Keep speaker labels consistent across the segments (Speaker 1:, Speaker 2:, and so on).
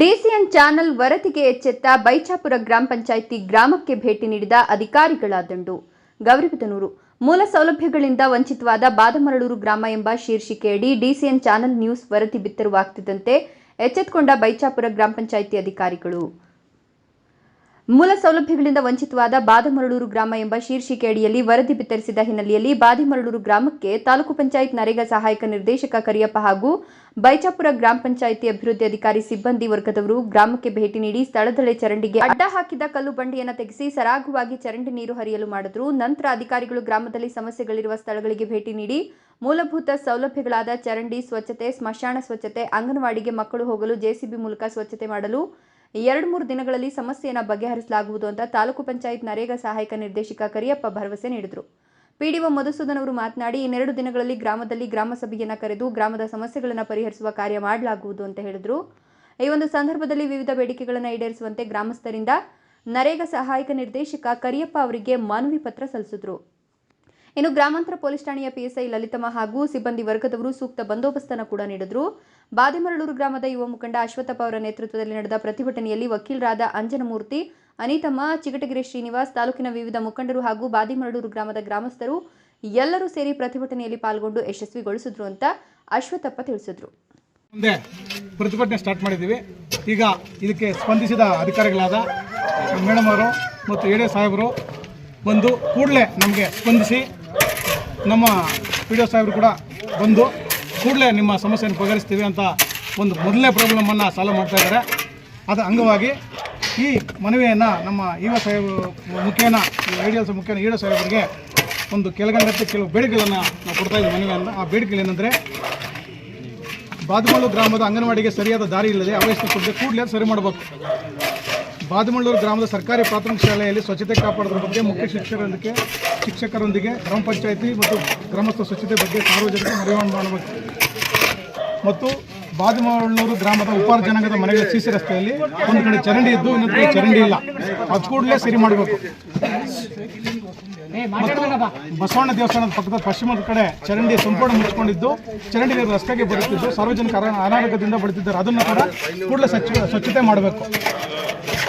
Speaker 1: DCN channel ವರದಿಗೆ ಎಚ್ಚೆತ್ತ ಬೈಚಾಪುರ ಗ್ರಾಮ ಪಂಚಾಯಿತಿ ಗ್ರಾಮಕ್ಕೆ ಭೇಟಿ ನೀಡಿದ ಅಧಿಕಾರಿಗಳ ದಂಡು. ಗೌರಿಬಿದನೂರು. ಮೂಲ ಸೌಲಭ್ಯಗಳಿಂದ ವಂಚಿತವಾದ ಬಾದಮರಳೂರು ಗ್ರಾಮ ಎಂಬ ಶೀರ್ಷಿಕೆಯಡಿ ಡಿಸಿಎನ್ ಚಾನೆಲ್ ನ್ಯೂಸ್ ವರದಿ ಬಿತ್ತರವಾಗ್ತಿದ್ದಂತೆ ಎಚ್ಚೆತ್ತುಕೊಂಡ ಬೈಚಾಪುರ ಗ್ರಾಮ ಪಂಚಾಯಿತಿ ಅಧಿಕಾರಿಗಳು. ಮೂಲ ಸೌಲಭ್ಯಗಳಿಂದ ವಂಚಿತವಾದ ಬಾದಮರಳೂರು ಗ್ರಾಮ ಎಂಬ ಶೀರ್ಷಿಕೆ ಅಡಿಯಲ್ಲಿ ವರದಿ ಬಿತ್ತರಿಸಿದ ಹಿನ್ನೆಲೆಯಲ್ಲಿ ಬಾದಿಮರಳೂರು ಗ್ರಾಮಕ್ಕೆ ತಾಲೂಕು ಪಂಚಾಯತ್ ನರೇಗಾ ಸಹಾಯಕ ನಿರ್ದೇಶಕ ಕರಿಯಪ್ಪ ಹಾಗೂ ಬೈಚಾಪುರ ಗ್ರಾಮ ಪಂಚಾಯಿತಿ ಅಭಿವೃದ್ಧಿ ಅಧಿಕಾರಿ ಸಿಬ್ಬಂದಿ ವರ್ಗದವರು ಗ್ರಾಮಕ್ಕೆ ಭೇಟಿ ನೀಡಿ ಸ್ಥಳದಲ್ಲೇ ಚರಂಡಿಗೆ ಅಡ್ಡ ಹಾಕಿದ ಕಲ್ಲು ಬಂಡೆಯನ್ನು ತೆಗೆಸಿ ಸರಾಗವಾಗಿ ಚರಂಡಿ ನೀರು ಹರಿಯಲು ಮಾಡಿದ್ರು. ನಂತರ ಅಧಿಕಾರಿಗಳು ಗ್ರಾಮದಲ್ಲಿ ಸಮಸ್ಯೆಗಳಿರುವ ಸ್ಥಳಗಳಿಗೆ ಭೇಟಿ ನೀಡಿ ಮೂಲಭೂತ ಸೌಲಭ್ಯಗಳಾದ ಚರಂಡಿ ಸ್ವಚ್ಛತೆ, ಸ್ಮಶಾನ ಸ್ವಚ್ಛತೆ, ಅಂಗನವಾಡಿಗೆ ಮಕ್ಕಳು ಹೋಗಲು ಜೆಸಿಬಿ ಮೂಲಕ ಸ್ವಚ್ಛತೆ ಮಾಡಲು ಎರಡು ಮೂರು ದಿನಗಳಲ್ಲಿ ಸಮಸ್ಯೆಯನ್ನು ಬಗೆಹರಿಸಲಾಗುವುದು ಅಂತ ತಾಲೂಕು ಪಂಚಾಯತ್ ನರೇಗಾ ಸಹಾಯಕ ನಿರ್ದೇಶಕ ಕರಿಯಪ್ಪ ಭರವಸೆ ನೀಡಿದರು. ಪಿಡಿಒ ಮಧುಸೂದನ್ ಅವರು ಮಾತನಾಡಿ, ಇನ್ನೆರಡು ದಿನಗಳಲ್ಲಿ ಗ್ರಾಮದಲ್ಲಿ ಗ್ರಾಮ ಸಭೆಯನ್ನು ಕರೆದು ಗ್ರಾಮದ ಸಮಸ್ಯೆಗಳನ್ನು ಪರಿಹರಿಸುವ ಕಾರ್ಯ ಮಾಡಲಾಗುವುದು ಅಂತ ಹೇಳಿದರು. ಈ ಒಂದು ಸಂದರ್ಭದಲ್ಲಿ ವಿವಿಧ ಬೇಡಿಕೆಗಳನ್ನು ಈಡೇರಿಸುವಂತೆ ಗ್ರಾಮಸ್ಥರಿಂದ ನರೇಗಾ ಸಹಾಯಕ ನಿರ್ದೇಶಕ ಕರಿಯಪ್ಪ ಅವರಿಗೆ ಮನವಿ ಪತ್ರ ಸಲ್ಲಿಸಿದರು. ಇನ್ನು ಗ್ರಾಮಾಂತರ ಪೊಲೀಸ್ ಠಾಣೆಯ ಪಿಎಸ್ಐ ಲಲಿತಮ್ಮ ಹಾಗೂ ಸಿಬ್ಬಂದಿ ವರ್ಗದವರು ಸೂಕ್ತ ಬಂದೋಬಸ್ತನ್ನು ಕೂಡ ನೀಡಿದರು. ಬಾದಿಮರಳೂರು ಗ್ರಾಮದ ಯುವ ಮುಖಂಡ ಅಶ್ವಥಪ್ಪ ಅವರ ನೇತೃತ್ವದಲ್ಲಿ ನಡೆದ ಪ್ರತಿಭಟನೆಯಲ್ಲಿ ವಕೀಲರಾದ ಅಂಜನಮೂರ್ತಿ, ಅನಿತಮ್ಮ, ಚಿಗಟಗಿರಿ ಶ್ರೀನಿವಾಸ್ ತಾಲೂಕಿನ ವಿವಿಧ ಮುಖಂಡರು ಹಾಗೂ ಬಾದಿಮರಳೂರು ಗ್ರಾಮದ ಗ್ರಾಮಸ್ಥರು ಎಲ್ಲರೂ ಸೇರಿ ಪ್ರತಿಭಟನೆಯಲ್ಲಿ ಪಾಲ್ಗೊಂಡು ಯಶಸ್ವಿಗೊಳಿಸಿದ್ರು ಅಂತ ಅಶ್ವಥಪ್ಪ ತಿಳಿಸಿದ್ರು.
Speaker 2: ಮುಂದೆ ಪ್ರತಿಭಟನೆ ಸ್ಟಾರ್ಟ್ ಮಾಡಿದ್ದೀವಿ. ಈಗ ಇದಕ್ಕೆ ಸ್ಪಂದಿಸಿದ ಅಧಿಕಾರಿಗಳಾದ ಮೇಡಮ್ ಅವರು ಮತ್ತು ಎಡೆ ಸಾಹೇಬರು ಬಂದು ಕೂಡಲೇ ನಮಗೆ ಸ್ಪಂದಿಸಿ ನಮ್ಮ ಪಿ ಡಿ ಕೂಡ ಬಂದು ಕೂಡಲೇ ನಿಮ್ಮ ಸಮಸ್ಯೆಯನ್ನು ಬಗೆಹರಿಸ್ತೀವಿ ಅಂತ ಒಂದು ಮೊದಲನೇ ಪ್ರಾಬ್ಲಮನ್ನು ಸಾಲ್ವ್ ಮಾಡ್ತಾ ಇದ್ದಾರೆ. ಅದರ ಅಂಗವಾಗಿ ಈ ಮನವಿಯನ್ನು ನಮ್ಮ ಇವ ಸಾಹೇಬ್ ಮುಖೇನ ಐ ಡಿ ಎಲ್ ಮುಖೇನ ಈಡ ಸಾಹೇಬರಿಗೆ ಒಂದು ಕೆಳಗಂಡಕ್ಕೆ ಕೆಲವು ಬೇಡಿಕೆಗಳನ್ನು ನಾವು ಕೊಡ್ತಾ ಇದ್ದೀವಿ ಮನವಿಯನ್ನು. ಆ ಬೇಡಿಕೆಗಳೇನೆಂದರೆ ಬಾದಮಳ್ಳು ಗ್ರಾಮದ ಅಂಗನವಾಡಿಗೆ ಸರಿಯಾದ ದಾರಿ ಇಲ್ಲದೆ ಅವಶ್ಯಕ ಕೊಡದೆ ಕೂಡಲೇ ಸರಿ ಮಾಡಬೇಕು. ಬಾದಮಳ್ಳೂರು ಗ್ರಾಮದ ಸರ್ಕಾರಿ ಪ್ರಾಥಮಿಕ ಶಾಲೆಯಲ್ಲಿ ಸ್ವಚ್ಛತೆ ಕಾಪಾಡೋದ್ರ ಬಗ್ಗೆ ಮುಖ್ಯ ಶಿಕ್ಷಕರೊಂದಿಗೆ ಶಿಕ್ಷಕರೊಂದಿಗೆ, ಗ್ರಾಮ ಪಂಚಾಯತಿ ಮತ್ತು ಗ್ರಾಮಸ್ಥ ಸ್ವಚ್ಛತೆ ಬಗ್ಗೆ ಸಾರ್ವಜನಿಕ ಮನವಿ ಮಾಡಬೇಕು. ಮತ್ತು ಬಾದಮಳ್ಳೂರು ಗ್ರಾಮದ ಉಪಾರ ಜನಾಂಗದ ಮನೆಗಳ ಸಿಸಿ ರಸ್ತೆಯಲ್ಲಿ ಒಂದು ಕಡೆ ಚರಂಡಿ ಇದ್ದು ಇನ್ನೊಂದು ಕಡೆ ಚರಂಡಿ ಇಲ್ಲ. ಅದು ಕೂಡಲೇ ಸರಿ ಮಾಡಬೇಕು. ಬಸವಣ್ಣ ದೇವಸ್ಥಾನದ ಪಕ್ಕದ ಪಶ್ಚಿಮದ ಕಡೆ ಚರಂಡಿ ಸಂಪೂರ್ಣ ಮುಚ್ಚಿಕೊಂಡಿದ್ದು ಚರಂಡಿ ರಸ್ತೆಗೆ ಬರುತ್ತಿದ್ದು, ಸಾರ್ವಜನಿಕ ಅನ- ಅನಾರೋಗ್ಯದಿಂದ ಬರುತ್ತಿದ್ದಾರೆ ಅದನ್ನು ಕೂಡ ಕೂಡಲೇ ಸ್ವಚ್ಛ ಸ್ವಚ್ಛತೆ ಮಾಡಬೇಕು.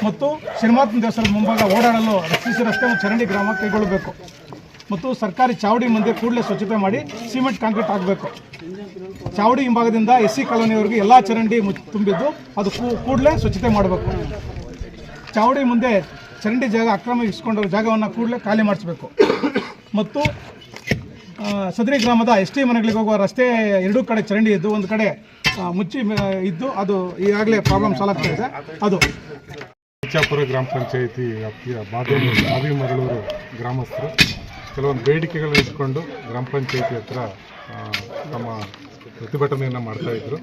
Speaker 2: ಮತ್ತು ಶ್ರೀಮಾತ್ಮ ದೇವಸ್ಥಾನದ ಮುಂಭಾಗ ಓಡಾಡಲು ರಕ್ಷಿಸಿ ರಸ್ತೆ ಮತ್ತು ಚರಂಡಿ ಗ್ರಾಮ ಕೈಗೊಳ್ಳಬೇಕು. ಮತ್ತು ಸರ್ಕಾರಿ ಚಾವಡಿ ಮುಂದೆ ಕೂಡಲೇ ಸ್ವಚ್ಛತೆ ಮಾಡಿ ಸಿಮೆಂಟ್ ಕಾಂಕ್ರೀಟ್ ಆಗಬೇಕು ಚಾವಡಿ ಹಿಂಭಾಗದಿಂದ ಎಸ್ ಸಿ ಕಾಲೋನಿಯವರೆಗೆ ಎಲ್ಲ ಚರಂಡಿ ತುಂಬಿದ್ದು ಅದು ಕೂಡಲೇ ಸ್ವಚ್ಛತೆ ಮಾಡಬೇಕು. ಚಾವಡಿ ಮುಂದೆ ಚರಂಡಿ ಜಾಗ ಅಕ್ರಮ ಇಸ್ಕೊಂಡಿರೋ ಜಾಗವನ್ನು ಕೂಡಲೇ ಖಾಲಿ ಮಾಡಿಸಬೇಕು. ಮತ್ತು ಸದರಿ ಗ್ರಾಮದ ಎಸ್ ಟಿ ಮನೆಗಳಿಗೆ ಹೋಗುವ ರಸ್ತೆ ಎರಡೂ ಕಡೆ ಚರಂಡಿ ಇದ್ದು, ಒಂದು ಕಡೆ ಮುಚ್ಚಿ ಇದ್ದು ಅದು ಈಗಾಗಲೇ ಪ್ರಾಬ್ಲಮ್ ಸಾಲ್ವ್ ಆಗ್ತಾ ಇದೆ. ಅದು.
Speaker 3: ಇಚ್ಛಾಪುರ ಗ್ರಾಮ ಪಂಚಾಯಿತಿ ವ್ಯಾಪ್ತಿಯ ಬಾದೇಮೂರು ಬಾವಿಮರಳೂರು ಗ್ರಾಮಸ್ಥರು ಕೆಲವೊಂದು ಬೇಡಿಕೆಗಳನ್ನ ಇಟ್ಕೊಂಡು ಗ್ರಾಮ ಪಂಚಾಯಿತಿ ಹತ್ರ ತಮ್ಮ ಪ್ರತಿಭಟನೆಯನ್ನು ಮಾಡ್ತಾ ಇದ್ರು.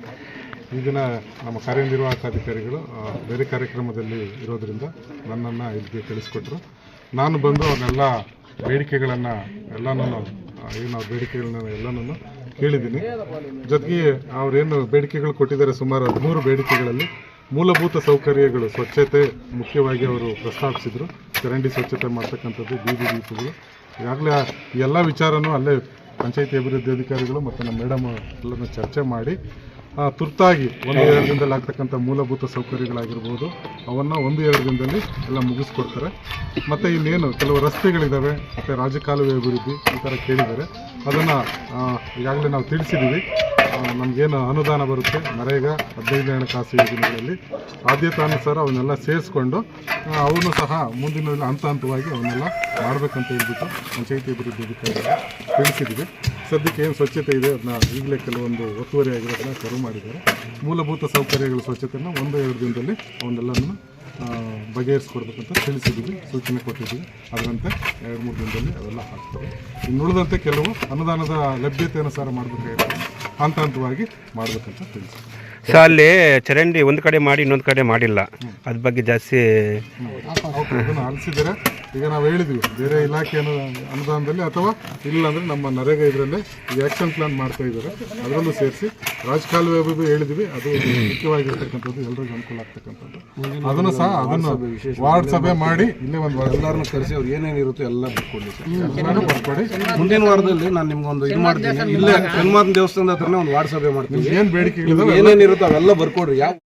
Speaker 3: ಈ ದಿನ ನಮ್ಮ ಕಾರ್ಯನಿರ್ವಾಹಕ ಅಧಿಕಾರಿಗಳು ಬೇರೆ ಕಾರ್ಯಕ್ರಮದಲ್ಲಿ ಇರೋದರಿಂದ ನನ್ನನ್ನು ಇಲ್ಲಿಗೆ ತಿಳಿಸ್ಕೊಟ್ರು ನಾನು ಬಂದು ಅವನ್ನೆಲ್ಲ ಬೇಡಿಕೆಗಳನ್ನು ಎಲ್ಲನೂ ಏನು ಬೇಡಿಕೆಗಳನ್ನ ಎಲ್ಲನೂ ಕೇಳಿದ್ದೀನಿ. ಜೊತೆಗೆ ಅವರೇನು ಬೇಡಿಕೆಗಳು ಕೊಟ್ಟಿದ್ದಾರೆ ಸುಮಾರು ಹದಿಮೂರು ಬೇಡಿಕೆಗಳಲ್ಲಿ ಮೂಲಭೂತ ಸೌಕರ್ಯಗಳು, ಸ್ವಚ್ಛತೆ ಮುಖ್ಯವಾಗಿ ಅವರು ಪ್ರಸ್ತಾಪಿಸಿದರು. ಚರಂಡಿ ಸ್ವಚ್ಛತೆ ಮಾಡ್ತಕ್ಕಂಥದ್ದು ಬೀದಿ ದೀಪಗಳು. ಈಗಾಗಲೇ ಎಲ್ಲ ವಿಚಾರನೂ ಅಲ್ಲೇ ಪಂಚಾಯಿತಿ ಅಭಿವೃದ್ಧಿ ಅಧಿಕಾರಿಗಳು ಮತ್ತು ನಮ್ಮ ಮೇಡಮ್ ಎಲ್ಲರನ್ನ ಚರ್ಚೆ ಮಾಡಿ ತುರ್ತಾಗಿ ಒಂದು ಎರಡು ದಿನದಲ್ಲಿ ಆಗ್ತಕ್ಕಂಥ ಮೂಲಭೂತ ಸೌಕರ್ಯಗಳಾಗಿರ್ಬೋದು. ಅವನ್ನು ಒಂದು ಎರಡು ದಿನದಲ್ಲಿ ಎಲ್ಲ ಮುಗಿಸ್ಕೊಡ್ತಾರೆ. ಮತ್ತು ಇನ್ನೇನು ಕೆಲವು ರಸ್ತೆಗಳಿದ್ದಾವೆ ಮತ್ತು ರಾಜಕಾಲುವೆ ಅಭಿವೃದ್ಧಿ ಈ ಥರ ಕೇಳಿದ್ದಾರೆ. ಅದನ್ನು ಈಗಾಗಲೇ ನಾವು ತಿಳಿಸಿದ್ದೀವಿ ನಮಗೇನು ಅನುದಾನ ಬರುತ್ತೆ? ನರೇಗಾ ಹದಿನೈದು ಹಣಕಾಸು ಯೋಜನೆಗಳಲ್ಲಿ. ಆದ್ಯತಾನುಸಾರ ಅವನ್ನೆಲ್ಲ ಸೇರಿಸ್ಕೊಂಡು ಅವನು ಸಹ ಮುಂದಿನ ಹಂತ ಹಂತವಾಗಿ ಅವನ್ನೆಲ್ಲ ಮಾಡಬೇಕಂತ ಹೇಳ್ಬಿಟ್ಟು ಪಂಚಾಯಿತಿ ಅಭಿವೃದ್ಧಿ ಅಧಿಕಾರಿಗಳು ತಿಳಿಸಿದ್ದೀವಿ ಸದ್ಯಕ್ಕೆ ಏನು ಸ್ವಚ್ಛತೆ ಇದೆ ಅದನ್ನ ಈಗಲೇ ಕೆಲವೊಂದು ಒತ್ತುವರಿ ಆಗಿರೋದನ್ನ ಶುರು ಮಾಡಿದ್ದಾರೆ. ಮೂಲಭೂತ ಸೌಕರ್ಯಗಳ ಸ್ವಚ್ಛತೆಯನ್ನು ಒಂದು ಎರಡು ದಿನದಲ್ಲಿ ಅವನ್ನೆಲ್ಲನೂ ಬಗೆಹರಿಸ್ಕೊಡ್ಬೇಕಂತ ತಿಳಿಸಿದ್ದೀವಿ ಸೂಚನೆ ಕೊಟ್ಟಿದ್ದೀವಿ. ಅದರಂತೆ ಎರಡು ಮೂರು ದಿನದಲ್ಲಿ ಅವೆಲ್ಲ ಆಗ್ತವೆ. ಇನ್ನು ಉಳಿದಂತೆ ಕೆಲವು ಅನುದಾನದ ಲಭ್ಯತೆ ಅನುಸಾರ ಮಾಡಬೇಕಾಗಿರುತ್ತೆ. ಹಂತ ಹಂತವಾಗಿ ಮಾಡಬೇಕಂತ ತಿಳಿಸಿದ್ದೀವಿ.
Speaker 4: ಸೊ ಅಲ್ಲಿ ಚರಂಡಿ ಒಂದು ಕಡೆ ಮಾಡಿ ಇನ್ನೊಂದು ಕಡೆ ಮಾಡಿಲ್ಲ. ಅದ್ರ ಬಗ್ಗೆ ಜಾಸ್ತಿ
Speaker 3: ಆಲಿಸಿದ್ದಾರೆ ಈಗ ನಾವು ಹೇಳಿದ್ವಿ ಬೇರೆ ಇಲಾಖೆ ಅನು ಅನುದಾನದಲ್ಲಿ ಅಥವಾ ಇಲ್ಲ ಅಂದ್ರೆ ನಮ್ಮ ನರೇಗಾ ಇದರಲ್ಲೇ ಈಗ ಆ್ಯಕ್ಷನ್ ಪ್ಲಾನ್ ಮಾಡ್ತಾ ಇದ್ದಾರೆ. ಅದರಲ್ಲೂ ಸೇರಿಸಿ ರಾಜಕಾಲುವೆ ಅಭಿವೃದ್ಧಿ ಹೇಳಿದ್ವಿ ಅದು ಮುಖ್ಯವಾಗಿರ್ತಕ್ಕಂಥದ್ದು ಎಲ್ಲರಿಗೂ ಅನುಕೂಲ ಆಗ್ತಕ್ಕಂಥದ್ದು. ಅದನ್ನು ಸಹ ಅದನ್ನು ವಾರ್ಡ್ ಸಭೆ ಮಾಡಿ ಇಲ್ಲೇ ಒಂದು
Speaker 5: ಎಲ್ಲರನ್ನು ಕರೆಸಿ ಅವ್ರು ಏನೇನಿರುತ್ತೋ ಎಲ್ಲ ಬಿಟ್ಕೊಳ್ಳಿ ಸರ್.
Speaker 3: ಬರ್ಕೊಡಿ
Speaker 5: ಮುಂದಿನ ವಾರದಲ್ಲಿ ನಾನು ನಿಮ್ಗೊಂದು ಇದು ಮಾಡ್ತೀನಿ. ಇಲ್ಲೇ ಹನುಮಾನ್ ದೇವಸ್ಥಾನದ ಹತ್ರನೇ ಒಂದು ವಾರ್ಡ್ ಸಭೆ ಮಾಡ್ತೀನಿ.
Speaker 3: ಏನು ಬೇಡಿಕೆ
Speaker 5: ಏನೇನಿರುತ್ತೋ ಅವೆಲ್ಲ ಬರ್ಕೊಡ್ರಿ. ಯಾವ